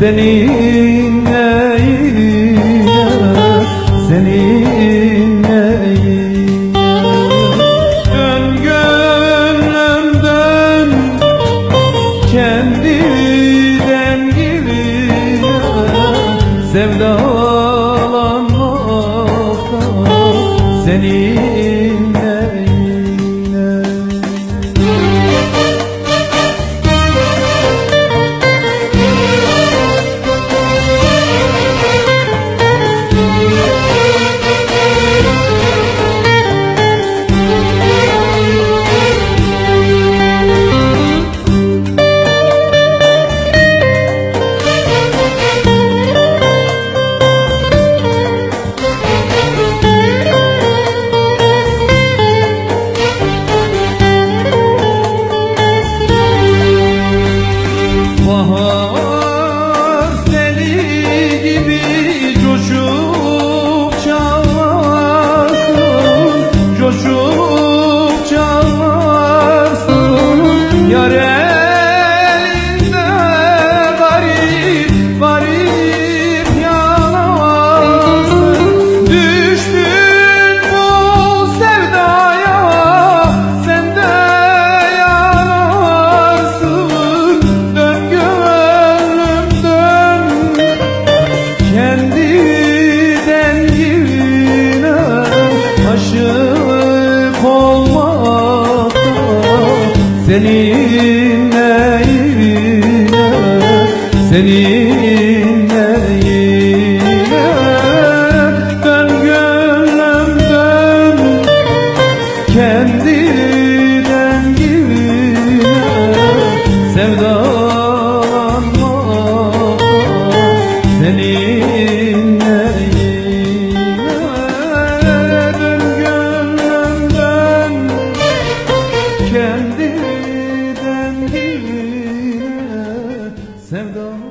senin neyine senin neyine Dön gönlümden kendiden girine sevdalanmaktan. Senin Oh. oh, oh. Senin neyine Senin neyine Ben gönlümden Kendini never go.